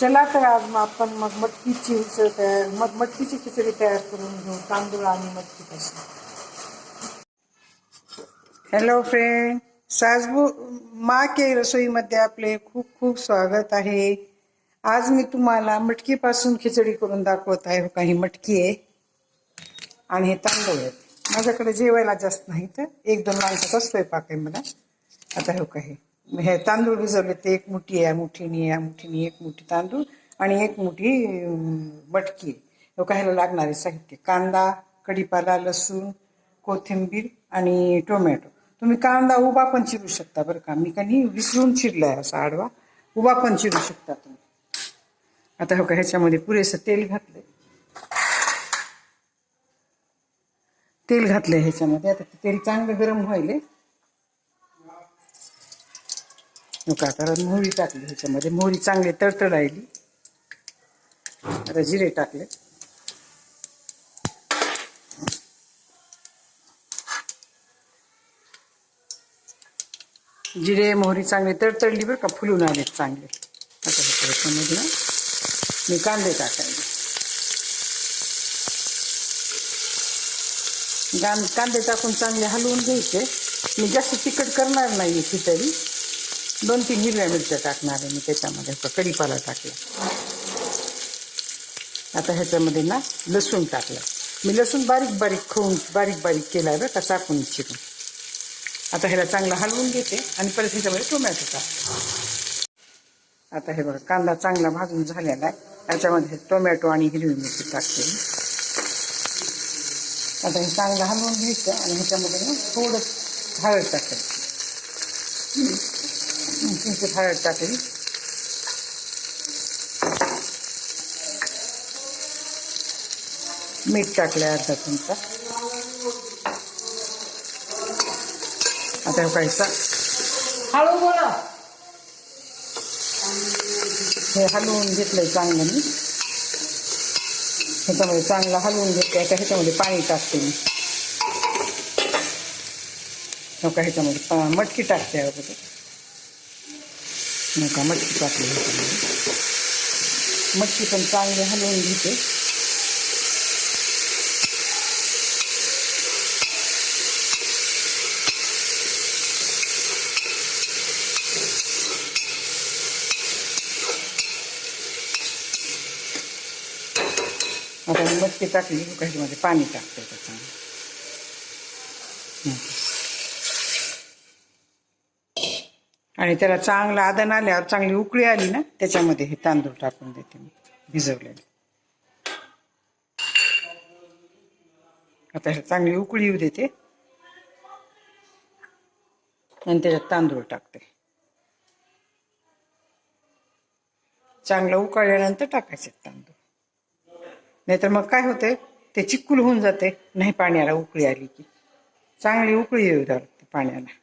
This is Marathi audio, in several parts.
चला तर आज मग आपण मग मटकीची उसळ तयार मग मटकीची खिचडी तयार करून घेऊ. तांदूळ आणि मटकीपासून हॅलो फ्रेंड सासबू मा के रसोईमध्ये आपले खूप खूप स्वागत आहे. आज मी तुम्हाला मटकीपासून खिचडी करून दाखवत आहे. हो काही मटकी आहे आणि हे तांदूळ आहेत माझ्याकडे जेवायला जास्त नाही तर एक दोन माणसाचा स्वयंपाक आहे मला. आता हो काही. हे तांदूळ भिजवले ते एक मुठी या मुठीने या मुठीने एक मुठी तांदूळ आणि एक मुठी बटकी हे खायला ह्याला लागणारे साहित्य. कांदा कढीपाला लसूण कोथिंबीर आणि टोमॅटो. तुम्ही कांदा उभा पण चिरू शकता बरं का. मी काही विसरून चिरलाय असा आडवा. उभा पण चिरू शकता तुम्ही. आता हो का ह्याच्यामध्ये पुरेसं तेल घातलंय. तेल घातलंय ह्याच्यामध्ये. आता ते तेल चांगलं गरम व्हायले हो का मोहरी टाकली ह्याच्यामध्ये. मोहरी चांगली तडतडायली आता जिरे टाकले. जिरे मोहरी चांगले तडतडली बरं का फुलून आले चांगले. आता मी कांदे टाकायले. कांदे टाकून चांगले हलवून घ्यायचे. मी जास्त तिखट करणार नाही खिचडी दोन तीन हिरव्या मिरच्या टाकणार आहे मी त्याच्यामध्ये. कढीपाला टाकला. आता ह्याच्यामध्ये ना लसूण टाकलं. मी लसूण बारीक बारीक खाऊन बारीक बारीक केला आहे बरं का चाकून चिरून. आता ह्याला चांगलं हलवून घेते आणि परत ह्याच्यामध्ये टोमॅटो टाकतो. आता हे बघा कांदा चांगला भाजून झालेला आहे. त्याच्यामध्ये टोमॅटो आणि हिरवी मिरची टाकते आता हे चांगलं हलवून घ्यायचं आणि ह्याच्यामध्ये ना थोडं हळद टाकायचं. किंचित हळद टाकली मीठ टाकलं अर्धा चमचा. आता हे कायचा हळू बोला. हे हलवून घेतलंय चांगलं मी. ह्याच्यामध्ये चांगलं हलवून घेतलं आता ह्याच्यामध्ये पाणी टाकते मी. नका ह्याच्यामध्ये मटकी टाकते अगोदर. नका मच्छी टाकली होती मच्छी पण चांगली हलवून घेते. आता मच्छी टाकली काही ह्याच्यामध्ये पाणी टाकते त्याच्यामध्ये. आणि त्याला चांगलं आदन आल्यावर चांगली उकळी आली ना त्याच्यामध्ये हे तांदूळ टाकून देते मी भिजवलेले. आता चांगली उकळी येऊ देते. आणि त्याच्यात तांदूळ टाकते. चांगलं उकळल्यानंतर टाकायचे तांदूळ. नाहीतर मग काय होते ते चिक्कुल होऊन जाते. नाही पाण्याला उकळी आली की. चांगली उकळी येऊ द्यावी लागते पाण्याला.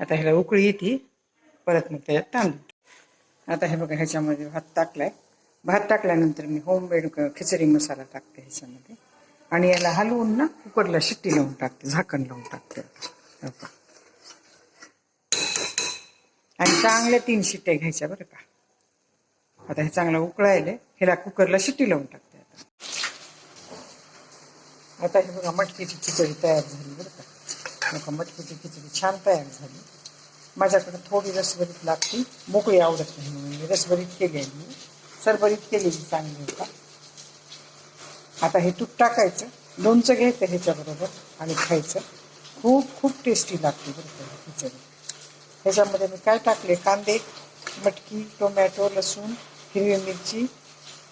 आता ह्याला उकळी येते. परत मग त्याच्यात तांदूळ. आता हे बघा ह्याच्यामध्ये भात टाकलाय. भात टाकल्यानंतर मी होममेड खिचडी मसाला टाकते ह्याच्यामध्ये. आणि याला हलवून ना कुकरला शिट्टी लावून टाकते झाकण लावून टाकते. आणि चांगल्या तीन शिट्ट्या घ्यायच्या बरं का. आता हे चांगलं उकळायले ह्याला कुकरला शिट्टी लावून टाकते आता. आता हे बघा मटकीची खिचडी तयार झाली बरं का. बघा किती खिचडी छान तयार झाली. माझ्याकडे थोडी रसभरीत लागते मोकळी आवडत नाही म्हणून मी रसभरीत केली आहे मी. सरभरीत केलेली चांगली होता आता हे तूप टाकायचं लोणचं घ्यायचं ह्याच्याबरोबर आणि खायचं. खूप खूप टेस्टी लागते बरं का खिचडी ह्याच्यामध्ये मी काय टाकले? कांदे मटकी टोमॅटो लसूण हिरवी मिरची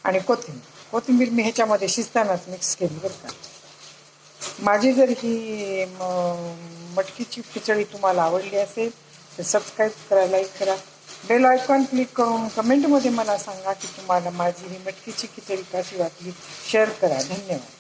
आणि कोथिंबीर. कोथिंबीर मी ह्याच्यामध्ये शिजतानाच मिक्स केली बरं का. माझी जर ही म- मटकीची खिचडी तुम्हाला आवडली असेल तर सबस्क्राईब करा लाईक करा. बेल आयकॉन क्लिक करून कमेंटमध्ये मला सांगा की तुम्हाला माझी ही मटकीची खिचडी कशी वाटली. शेअर करा. धन्यवाद.